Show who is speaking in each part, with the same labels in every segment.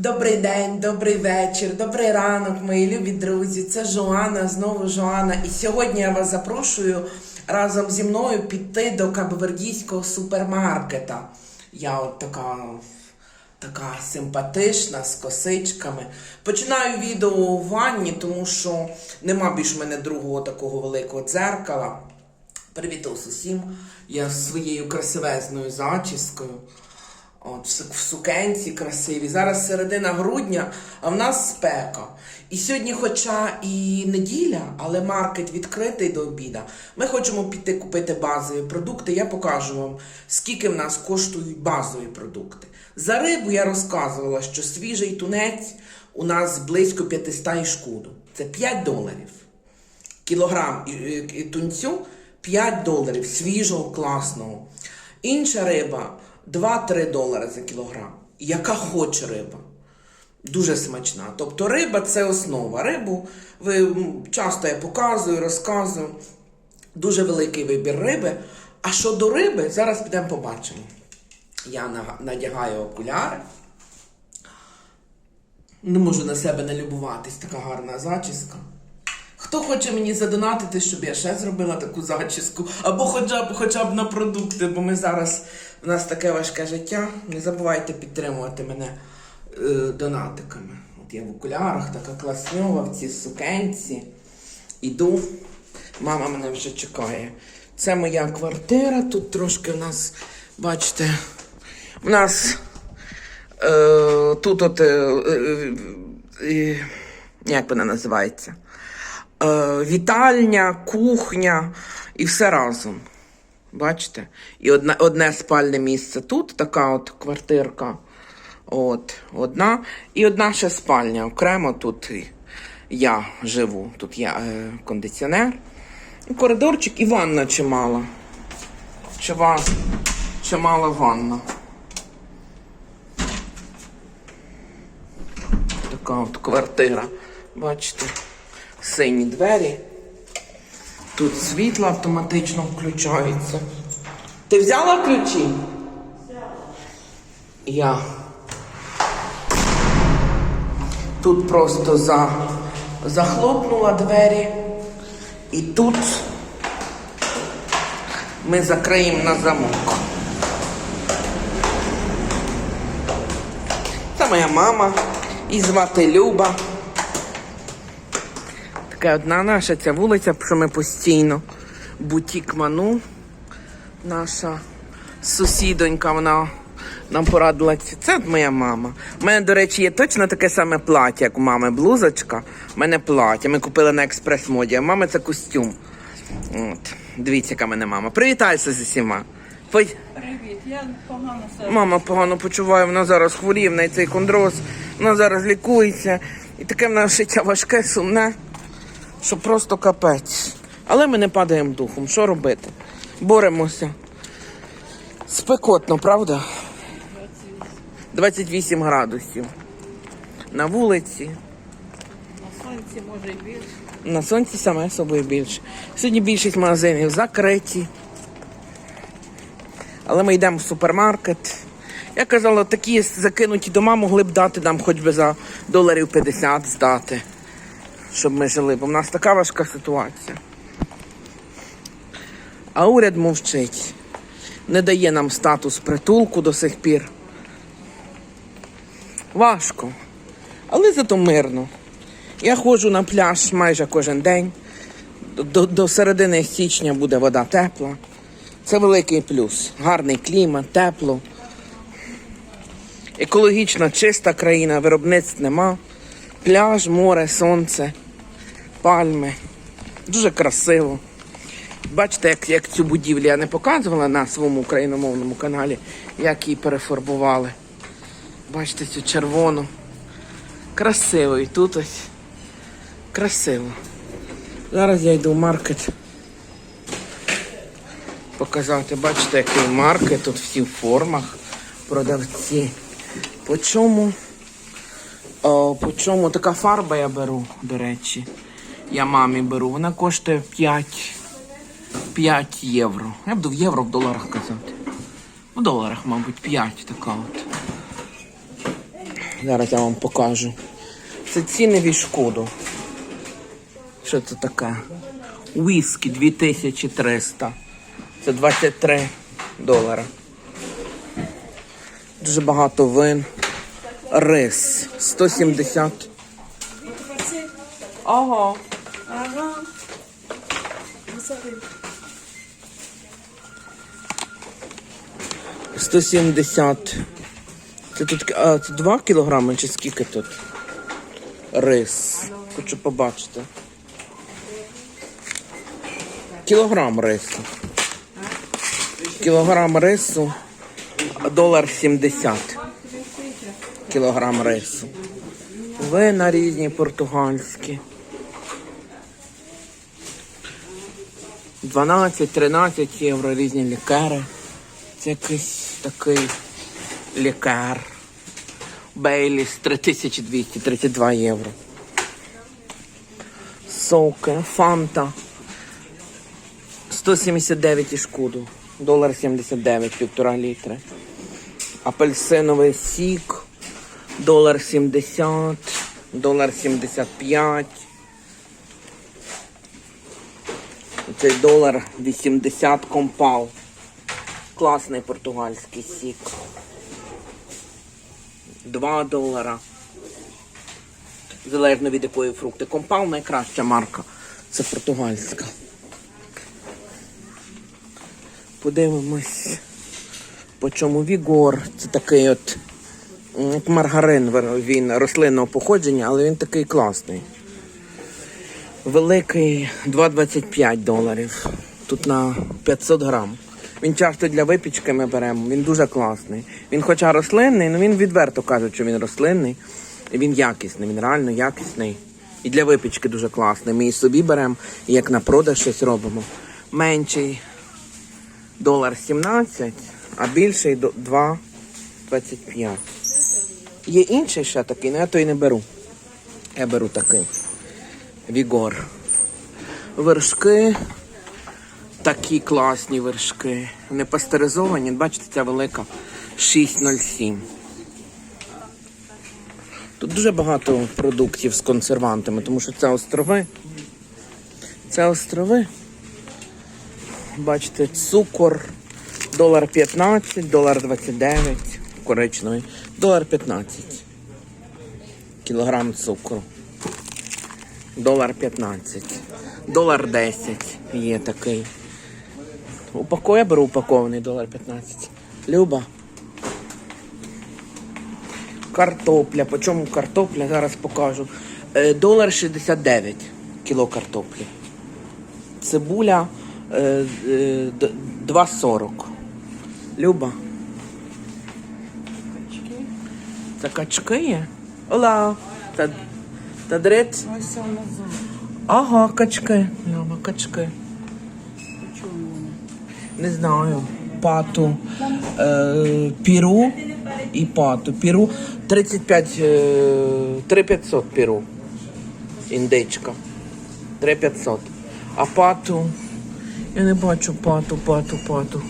Speaker 1: Добрий день, добрий вечір, добрий ранок, мої любі друзі. Це Жоанна, знову Жоанна. І сьогодні я вас запрошую разом зі мною піти до кабвердійського супермаркета. Я от така, така симпатична, з косичками. Починаю відео у ванні, тому що нема більш мене другого такого великого дзеркала. Привіт усім. Я з своєю красивезною зачіскою. От, в сукенці красиві. Зараз середина грудня, а в нас спека. І сьогодні, хоча і неділя, але маркет відкритий до обіда. Ми хочемо піти купити базові продукти. Я покажу вам, скільки в нас коштують базові продукти. За рибу я розказувала, що свіжий тунець у нас близько 500 і шкуду. Це 5 доларів кілограм тунцю 5 доларів свіжого, класного. Інша риба 2-3 долари за кілограм. Яка хоче риба. Дуже смачна. Тобто риба це основа. Рибу ви часто я показую, розказую. Дуже великий вибір риби. А щодо риби, зараз підемо побачимо. Я надягаю окуляри. Не можу на себе не любуватись, така гарна зачіска. Хто хоче мені задонатити, щоб я ще зробила таку зачіску, або хоча б хоча б на продукти, бо ми зараз у нас таке важке життя. Не забувайте підтримувати мене е, донатиками. От я в окулярах, така класньова, в цій сукенці. Іду. Мама мене вже чекає. Це моя квартира. Тут трошки в нас, бачите, в нас е, тут от. Е, е, як вона називається? Е, вітальня, кухня і все разом. Бачите? І одне, одне спальне місце тут, така от квартирка. От, одна. І одна ще спальня. Окремо тут я живу. Тут є е, кондиціонер. І коридорчик і ванна чимала. Чива, чимала ванна. Така от квартира. Бачите? Сині двері. Тут світло автоматично включається. Ти взяла ключі? Я. Тут просто за... захлопнула двері. І тут ми закриємо на замок. Це моя мама. І звати Люба. Така одна наша ця вулиця, що ми постійно. Бутік Ману. Наша сусідонька, вона нам порадила. Це моя мама. У мене, до речі, є точно таке саме плаття, як у мами. Блузочка. У мене плаття. Ми купили на експрес-моді, а в мами це костюм. От. Дивіться, яка мене мама. Привітайся з усіма.
Speaker 2: Привіт, я погано себе.
Speaker 1: Мама погано почуває, вона зараз хворіє, в неї цей кондроз, вона зараз лікується. І таке в нас життя важке, сумне, що просто капець. Але ми не падаємо духом. Що робити? Боремося. Спекотно, правда? 28 градусів. На вулиці.
Speaker 2: На сонці може і більше.
Speaker 1: На сонці саме собою більше. Сьогодні більшість магазинів закриті. Але ми йдемо в супермаркет. Я казала, такі закинуті дома могли б дати нам хоч би за доларів 50 здати, щоб ми жили, бо в нас така важка ситуація. А уряд мовчить, не дає нам статус притулку до сих пір. Важко, але зато мирно. Я ходжу на пляж майже кожен день. До, до середини січня буде вода тепла. Це великий плюс. Гарний клімат, тепло. Екологічно чиста країна, виробництв нема. Пляж, море, сонце, пальми. Дуже красиво. Бачите, як, як цю будівлю я не показувала на своєму україномовному каналі, як її перефарбували. Бачите цю червону. Красиво. І тут ось. Красиво. Зараз я йду в маркет. Показати, бачите, який маркет, тут всі в формах, продавці. По чому? О, по чому така фарба я беру, до речі. Я мамі беру. Вона коштує 5, 5 євро. Я буду в євро в доларах казати. В доларах, мабуть, 5 така от. Зараз я вам покажу. Це ціни від шкоду. Що це таке? Віскі 2300. Це 23 долара. Дуже багато вин. Рис 170. Ага.
Speaker 2: Ага.
Speaker 1: 170. Це тут а, це 2 кілограми чи скільки тут? Рис. Хочу побачити. Кілограм рису. Кілограм рису. Долар 70. Кілограм рису. Вина різні португальські. 12-13 євро різні лікари. Це якийсь такий лікар. Бейліс 3232 євро. Соки, фанта. 179 і шкоду. Долар 79, півтора літри. Апельсиновий сік. Долар 70. Долар 75. Цей долар 80 компал. Класний португальський сік. 2 долара. Залежно від якої фрукти. Компал найкраща марка. Це португальська. Подивимось. По чому Вігор. Це такий от маргарин. Він рослинного походження, але він такий класний. Великий 2,25 доларів. Тут на 500 грам. Він часто для випічки ми беремо. Він дуже класний. Він хоча рослинний, але він відверто каже, що він рослинний. І він якісний, він реально якісний. І для випічки дуже класний. Ми і собі беремо, і як на продаж щось робимо. Менший долар 17, а більший 2,25. Є інший ще такий, але я той не беру. Я беру такий. Вігор. Вершки. Такі класні вершки. Вони пастеризовані. Бачите, ця велика 6,07. Тут дуже багато продуктів з консервантами, тому що це острови. Це острови. Бачите, цукор. Долар 15, долар 29, коричневий, долар 15. Кілограм цукру. Долар 15. Долар 10 є такий. Упако я беру упакований долар 15. Люба. Картопля. По чому картопля? Зараз покажу. Е, долар 69 кіло картоплі. Цибуля е, е, д- 2,40. Люба. Це качки є? Ола. Та, та дрит.
Speaker 2: Ось внизу.
Speaker 1: Ага, качки. Люба, качки. Не знаю. Пату. Е, піру і пату. Піру 35, е, 3500 піру. Індичка. 3500. А пату. Я не бачу пату, пату, пату.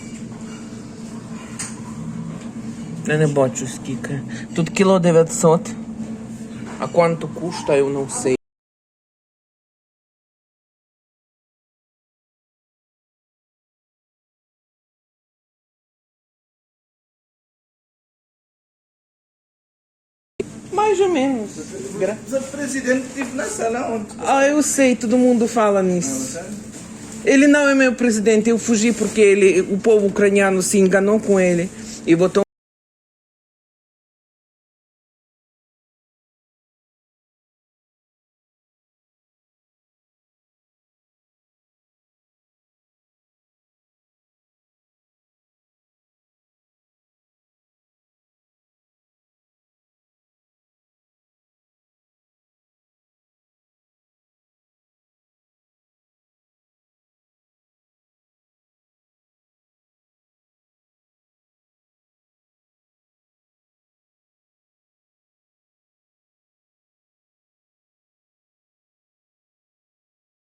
Speaker 1: Я не бачу скільки. Тут кіло 900. А quanto custa eu não sei. Mais ou menos. Gra-
Speaker 3: Mas o presidente esteve na sala ontem.
Speaker 1: Ah, eu sei, todo mundo fala nisso. Ele não é meu presidente, eu fugi porque ele, o povo ucraniano se enganou com ele e botou.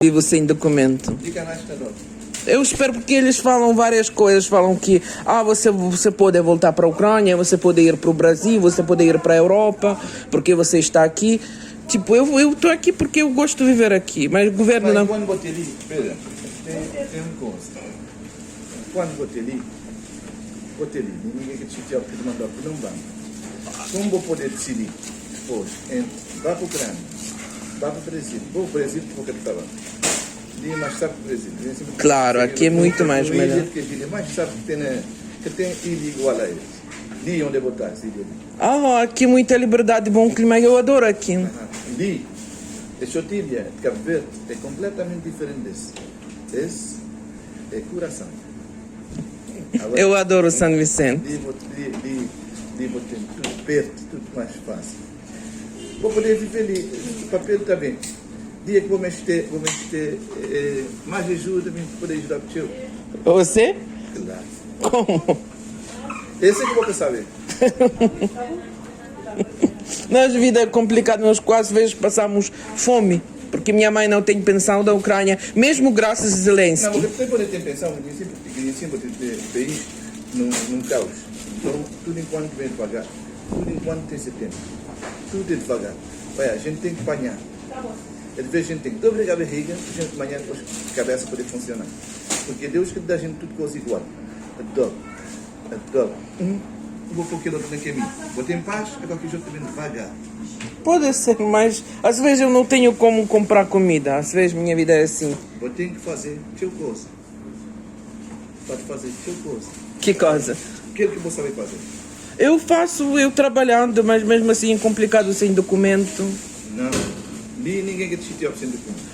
Speaker 1: E você em documento. Eu espero porque eles falam várias coisas. Falam que ah, você, você pode voltar para a Ucrânia, você pode ir para o Brasil, você pode ir para a Europa, porque você está aqui. Tipo, eu eu estou aqui porque eu gosto de viver aqui, mas o governo
Speaker 3: Mas
Speaker 1: não.
Speaker 3: quando botei ali, espera, tem, tem uma coisa. Quando botei ali, botei ali, ninguém que te tinha que mandar para um banco. Como vou poder decidir depois, em, vá para o Ucrânia, vá para o Brasil, vou para o Brasil porque eu estava. Ali mais tarde para o sempre-
Speaker 1: Claro, aqui é muito mais melhor.
Speaker 3: Que mais tarde que tem, eh, que tem ilha igual a eles. Ali onde vou ilha ali.
Speaker 1: Ah, aqui muita liberdade, bom clima, eu adoro aqui.
Speaker 3: Ah, Ali, a Chotilha de Cabo Verde é completamente diferente desse. Esse é coração. Agora,
Speaker 1: Eu adoro São Vicente.
Speaker 3: vou, ali, ali vou ter tudo perto, tudo mais fácil. Vou poder viver ali, o papel está bem. Dia que vou mexer, vou mexer eh, mais ajuda, vim poder ajudar o tio.
Speaker 1: Você?
Speaker 3: Claro.
Speaker 1: Como?
Speaker 3: Esse é que eu vou pensar ver.
Speaker 1: Nós, vida é complicada, nós quase vezes passamos fome, porque minha mãe não tem pensão da Ucrânia, mesmo graças a
Speaker 3: Não,
Speaker 1: Zelensky.
Speaker 3: porque tem poder ter pensão, ninguém sempre, ninguém sempre tem ter país num, num caos. Então, tudo enquanto vem devagar, tudo enquanto tem esse tempo, tudo é devagar. Olha, a gente tem que apanhar. Às vezes a gente tem que dobrar a barriga, a gente amanhã depois a cabeça poder funcionar. Porque Deus que dá a gente tudo coisa igual. Adoro. Adoro. Um, vou pôr aquele outro no caminho. Vou ter em paz, agora que o outro vem devagar.
Speaker 1: Pode ser, mas às vezes eu não tenho como comprar comida, às vezes minha vida é assim.
Speaker 3: Vou ter que fazer teu coisa. Pode fazer teu coisa.
Speaker 1: Que coisa?
Speaker 3: Aquilo que você sabe fazer.
Speaker 1: Eu faço, eu trabalhando, mas mesmo assim complicado sem documento.
Speaker 3: Não. Ninguém que te chateia sem documento.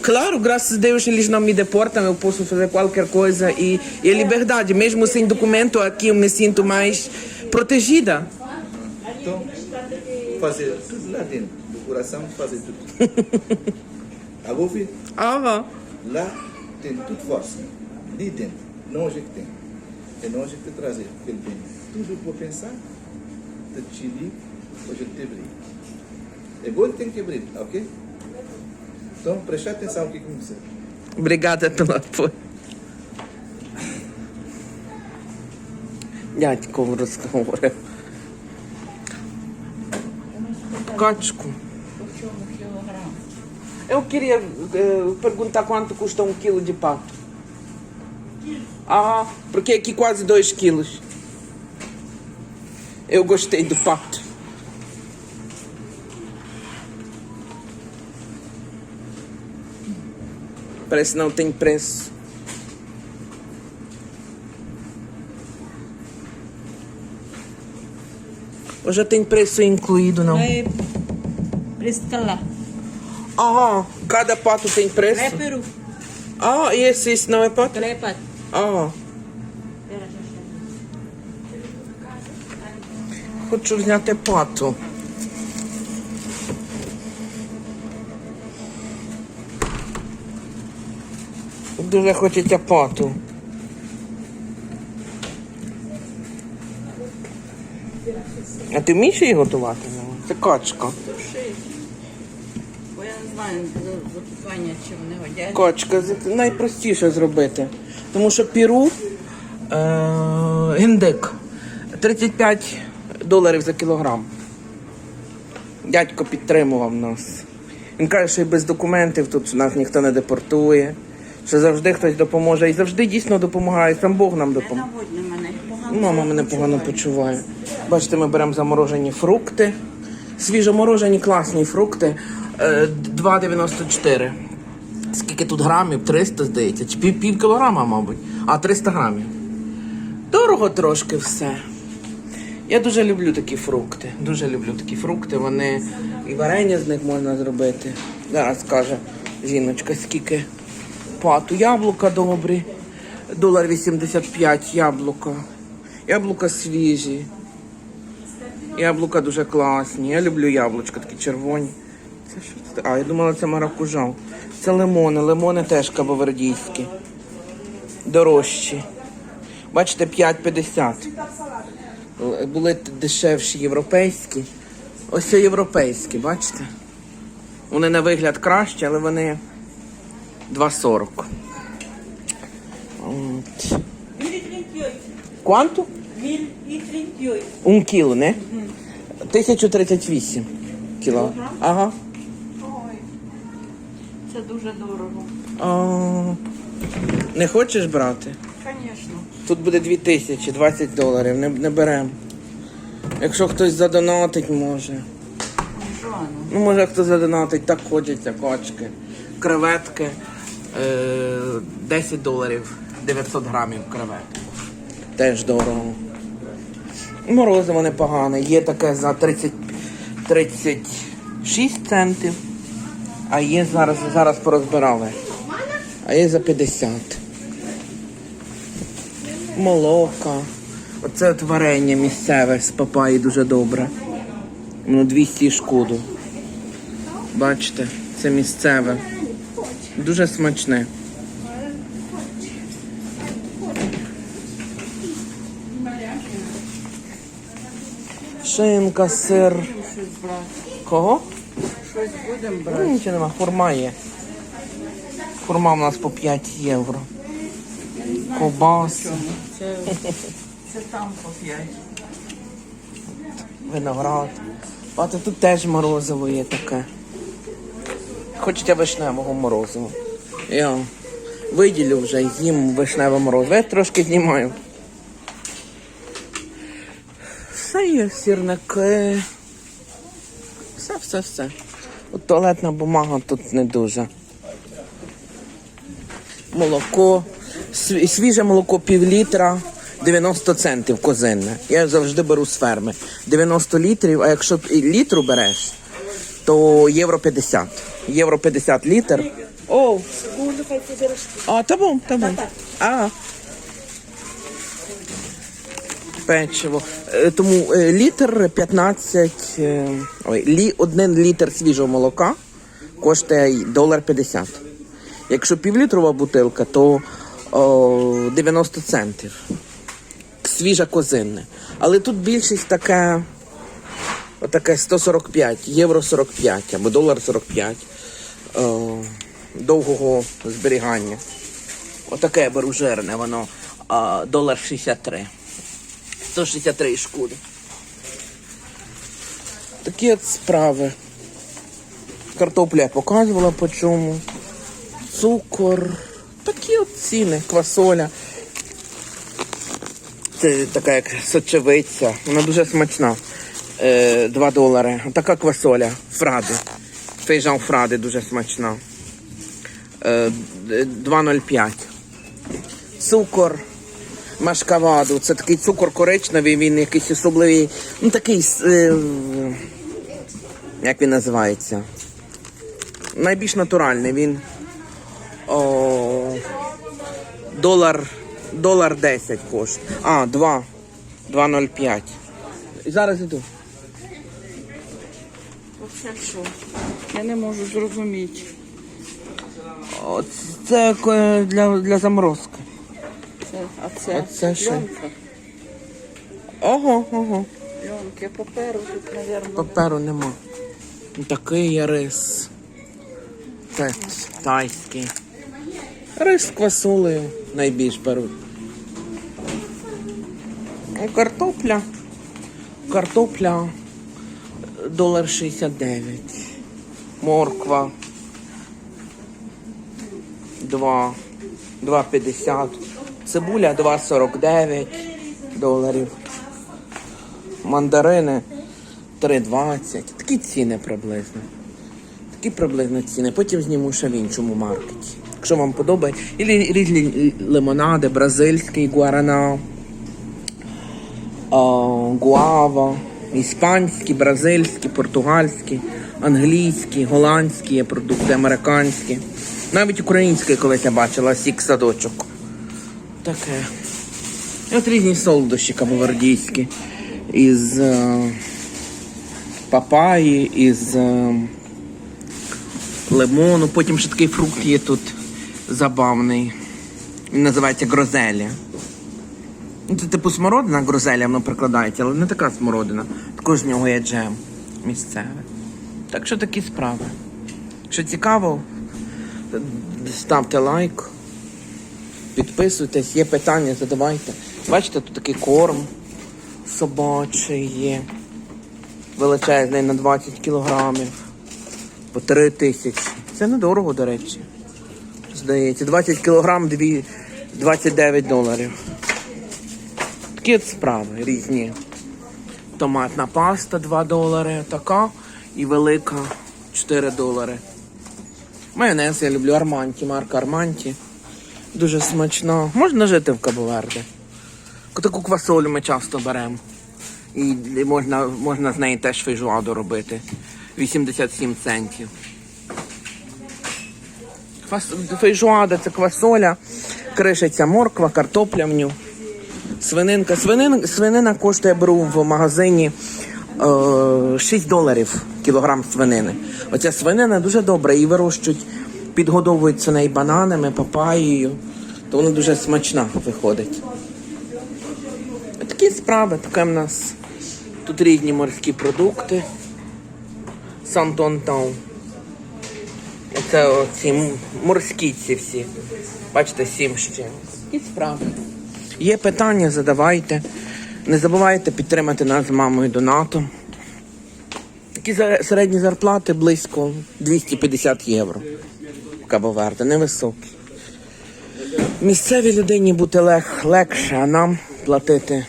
Speaker 1: Claro, graças a Deus eles não me deportam, eu posso fazer qualquer coisa e, e é liberdade. Mesmo sem documento, aqui eu me sinto mais protegida.
Speaker 3: Então, fazer tudo lá dentro do coração, fazer tudo. Agora, ouvir?
Speaker 1: Ah,
Speaker 3: Lá tem tudo força. Ali dentro. Não hoje que tem. É nós que trazer. Porque ele tem tudo para pensar. De te ligo, hoje ele te abrir. É bom que tem que abrir, ok? Então, prestar atenção aqui com você.
Speaker 1: Obrigada pelo apoio. Дядько розговорив. Качку.
Speaker 2: По чому кілограм?
Speaker 1: Eu queria eh, perguntar quanto custa um quilo de pato. Ah, porque aqui quase 2 quilos. Eu gostei do pato. Parece não tem preço. Ou já tem preço incluído, não?
Speaker 2: É preço tá lá.
Speaker 1: Ah, cada pato tem preço?
Speaker 2: É peru.
Speaker 1: Ah, e esse, esse não é pato?
Speaker 2: Não é pato.
Speaker 1: Ah. Хочу зняти пату. Дуже хочеться пату. А ти вмієш її готувати? Це качка.
Speaker 2: Бо я не знаю за- запікання, чи вони годять.
Speaker 1: Качка це найпростіше зробити. Тому що піру е, індик 35 доларів за кілограм. Дядько підтримував нас. Він каже, що і без документів тут нас ніхто не депортує, що завжди хтось допоможе. І завжди дійсно допомагає. Сам Бог нам допомагає. Мама мене погано почуває. Бачите, ми беремо заморожені фрукти. Свіжоморожені класні фрукти. Е, 2,94. Скільки тут грамів? 300, здається. Чи пів, пів кілограма, мабуть. А 300 грамів. Дорого трошки все. Я дуже люблю такі фрукти. Дуже люблю такі фрукти. Вони і варення з них можна зробити. Зараз каже жіночка, скільки пату. Яблука добрі. Долар 85 яблука. Яблука свіжі. Яблука дуже класні. Я люблю яблучка, такі червоні. Це що це? А, я думала, це маракужа. Це лимони. Лимони теж кабовердійські. Дорожчі. Бачите, 5,50 були дешевші європейські. Ось європейські, бачите? Вони на вигляд краще, але вони 2,40.
Speaker 2: Кванту?
Speaker 1: Un кіло, не? 1038 кіло. Ага.
Speaker 2: Ой. Це дуже дорого.
Speaker 1: А, Не хочеш брати?
Speaker 2: Звісно.
Speaker 1: Тут буде 2000, 20 доларів, не, не беремо. Якщо хтось задонатить, може. Ну, може хто задонатить, так хочеться кочки. Креветки е, 10 доларів, 900 грамів креветок. Теж дорого. Морозиво непогане. Є таке за 30, 36 центів. А є зараз, зараз порозбирали. А є за 50. Молока. Оце от варення місцеве з папаї дуже добре. Воно 200 шкоду. Бачите, це місцеве. Дуже смачне. Шинка, сир. Кого?
Speaker 2: Щось будемо
Speaker 1: Ну,
Speaker 2: брати.
Speaker 1: нічого нема, хурма є. Хурма у нас по 5 євро. Ковбаси,
Speaker 2: Це, це там по 5.
Speaker 1: виноград. Бачите, тут теж морозиво є таке. Хочете вишневого морозива. Я виділю вже їм вишневе морозиво. Я трошки знімаю. Все є, сірники. Все, все, все. От туалетна бумага тут не дуже. Молоко. Сві- Свіже молоко пів літра 90 центів козинне. Я завжди беру з ферми. 90 літрів, а якщо літру береш, то євро 50. Євро 50 літр. О, а, та бом, та бом. А. Печиво. Е, Тому е, літр 15, е, ой, лі, один літр свіжого молока коштує долар 50. Якщо півлітрова бутилка, то о, 90 центів. Свіжа козинне. Але тут більшість таке, отаке 145, євро 45 або долар 45 о, довгого зберігання. Отаке я беру жирне, воно а, долар 63. 163 шкури. Такі от справи. Картопля я показувала по чому. Цукор. Такі от ціни, квасоля. Це така як сочевиця. Вона дуже смачна. Е, 2 долари. Така квасоля. Фради. Фейжан фради дуже смачна. Е, 2,05. Цукор. Машкаваду. Це такий цукор коричневий, він якийсь особливий. Ну такий. е, як він називається? Найбільш натуральний. Він о, долар, долар 10 коштує. А, 2. 2,05. І Зараз іду.
Speaker 2: Оце що? Я не можу зрозуміти.
Speaker 1: Це для, для заморозки.
Speaker 2: Це, а це,
Speaker 1: це що? Ого, ого.
Speaker 2: Пленки, паперу тут, мабуть.
Speaker 1: Паперу нема. Такий є рис. Це тайський. Рис з квасолею найбільш беруть. Картопля. Картопля долар 69. Морква. 2. 2,50. Цибуля 2,49 доларів. Мандарини 3,20. Такі ціни приблизно. Такі приблизно ціни. Потім зніму ще в іншому маркеті. Якщо вам подобається. І різні лимонади, бразильський гуарана, гуава, іспанські, бразильські, португальські, англійські, голландські є продукти, американські. Навіть український колись я бачила сік садочок. Таке. І от різні солодощі кабовардійські. Із е, папаї, із е, лимону. Потім ще такий фрукт є тут забавний. Він називається грозелія. Ну, Це типу смородина грозелія, воно прикладається, але не така смородина. Також з нього є джем місцевий. Так що такі справи. Якщо цікаво, ставте лайк, підписуйтесь, є питання, задавайте. Бачите, тут такий корм собачий є. Величезний на 20 кілограмів. По 3 тисячі. Це недорого, до речі. Здається, 20 кілограм, дві- 29 доларів. Такі справи різні. Томатна паста 2 долари, така і велика 4 долари. Майонез я люблю Арманті, марка Арманті. Дуже смачно. Можна жити в Кабоверде. Таку квасолю ми часто беремо. І можна, можна з неї теж фейжуаду робити. 87 центів. Фейжуада це квасоля, кришиться морква, картопля в. Свининка. Свинин... Свинина коштує, я беру в магазині е, 6 доларів кілограм свинини. Оця свинина дуже добра, її вирощують, підгодовуються неї бананами, папаєю. То вона дуже смачна виходить. Такі справи, таке в нас. Тут різні морські продукти. Сантон-Таун. Це оці морські ці всі. Бачите, сім ще. Такі справи. Є питання, задавайте. Не забувайте підтримати нас з мамою донатом. Такі середні зарплати близько 250 євро. В Кабоверде, невисокі. Місцевій людині бути лег, легше, а нам платити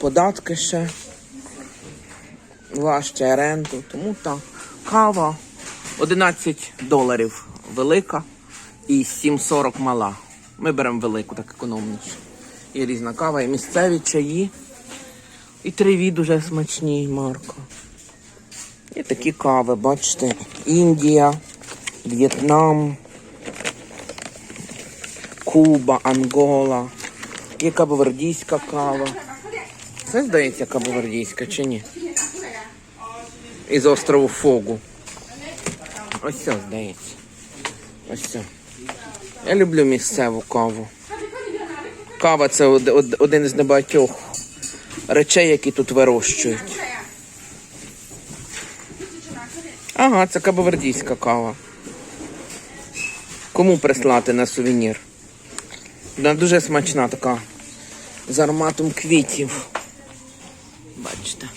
Speaker 1: податки ще. Важче оренду. Тому так. Кава 11 доларів велика і 7,40 мала. Ми беремо велику, так економніше. Є різна кава, і місцеві чаї. І триві дуже смачні, Марко. Є такі кави, бачите. Індія, В'єтнам, Куба, Ангола. Є кабовердійська кава. Це здається кабовердійська чи ні? Із острову Фогу. Ось це здається. Ось це. Я люблю місцеву каву. Кава це од- од- один із небагатьох речей, які тут вирощують. Ага, це кабовердійська кава. Кому прислати на сувенір? Вона дуже смачна така. З ароматом квітів. Бачите.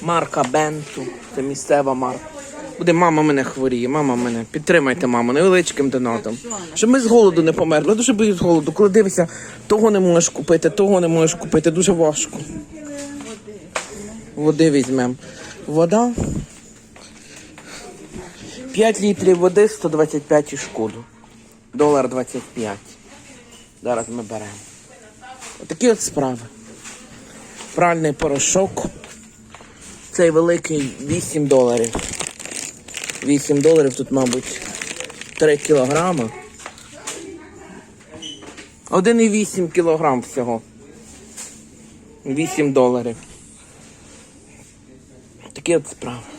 Speaker 1: Марка Бенту. Це місцева марка. Буде мама мене хворіє, мама мене. Підтримайте маму невеличким донатом. Щоб ми з голоду не померли. Я дуже боюсь з голоду. Коли дивишся, того не можеш купити, того не можеш купити. Дуже важко. Води візьмемо. Вода. 5 літрів води, 125 і шкоду. Долар 25. Зараз ми беремо. Отакі от справи. Пральний порошок. Цей великий 8 доларів. 8 доларів тут, мабуть, 3 кілограми. 1,8 кілограм всього. 8 доларів. Такі от справи.